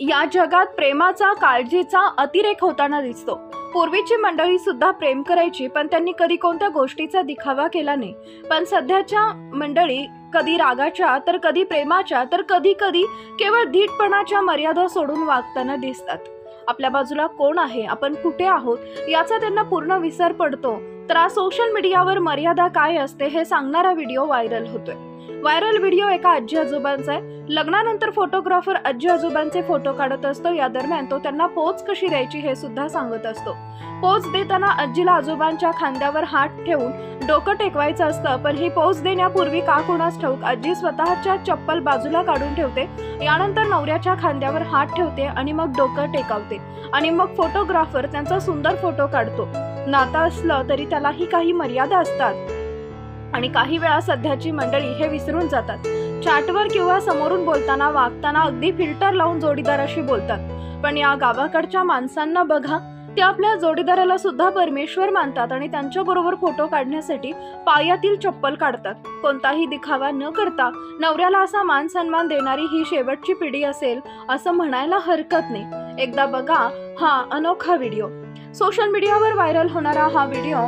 या जगात प्रेमाचा काळजीचा अतिरेक होताना दिसतो. पूर्वीची मंडळी सुद्धा प्रेम करायची पण त्यांनी कधी कोणत्या गोष्टीचा दिखावा केला नाही. पण सध्याच्या मंडळी कधी रागाच्या तर कधी प्रेमाच्या तर कधी कधी केवळ धीटपणाच्या मर्यादा सोडून वागताना दिसतात. आपल्या बाजूला कोण आहे? आपण कुठे आहोत? याचा त्यांना पूर्ण विसर पडतो. तर आज सोशल मीडियावर मर्यादा काय असते हे सांगणारा व्हिडिओ व्हायरल होतोय. व्हायरल व्हिडिओ एका आजी आजोबांचा आहे. लग्नानंतर फोटोग्राफर आजी आजोबांचे फोटो काढत असतो. या दरम्यान तो त्यांना पोच कशी द्यायची हे सुद्धा सांगत असतो. पोच देताना आजीला आजोबांच्या खांद्यावर हात ठेवून डोकं टेकवायचं असतं पण ही पोच देण्यापूर्वी का कोणास ठाऊक आजी स्वतःच्या चप्पल बाजूला काढून ठेवते यानंतर नवऱ्याच्या खांद्यावर हात ठेवते आणि मग डोकं टेकावते. आणि मग फोटोग्राफर त्यांचा सुंदर फोटो काढतो. नातं असलं तरी त्यालाही काही मर्यादा असतात. आणि काही वेळा सध्याची मंडळी हे विसरून जातात. चॅटवर किंवा समोरून बोलताना वागताना अगदी फिल्टर लावून जोडीदाराशी बोलतात. पण या गावाकडच्या माणसांना बघा ते आपल्या जोडीदाराला सुद्धा परमेश्वर मानतात आणि त्यांच्याबरोबर फोटो काढण्यासाठी पायातील चप्पल काढतात. कोणताही दिखावा न करता नवऱ्याला असा मान सन्मान देणारी ही शेवटची पिढी असेल असं म्हणायला हरकत नाही. एकदा बघा हा अनोखा व्हिडिओ. सोशल मीडियावर व्हायरल होणारा हा व्हिडिओ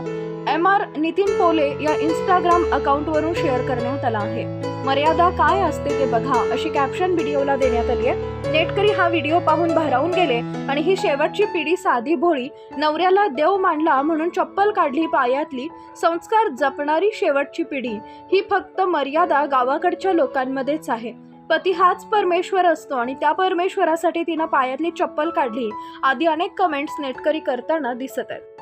एम आर नितीन पोले या इंस्टाग्राम अकाउंटवरून शेअर करण्यात आला आहे. मर्यादा काय असते ते बघा अशी कॅप्शन व्हिडिओला देण्यात आली आहे. नेटकरी हा व्हिडिओ पाहून भारावून गेले आणि ही शेवटची पिढी साधी भोळी नवऱ्याला देव मांडला म्हणून चप्पल काढली पायातली संस्कार जपणारी शेवटची पिढी. ही फक्त मर्यादा गावाकडच्या लोकांमध्येच आहे. पती हाच परमेश्वर असतो आणि त्या परमेश्वरासाठी तिनं पायातली चप्पल काढली. आदी अनेक कमेंट्स नेटकरी करताना दिसत आहेत.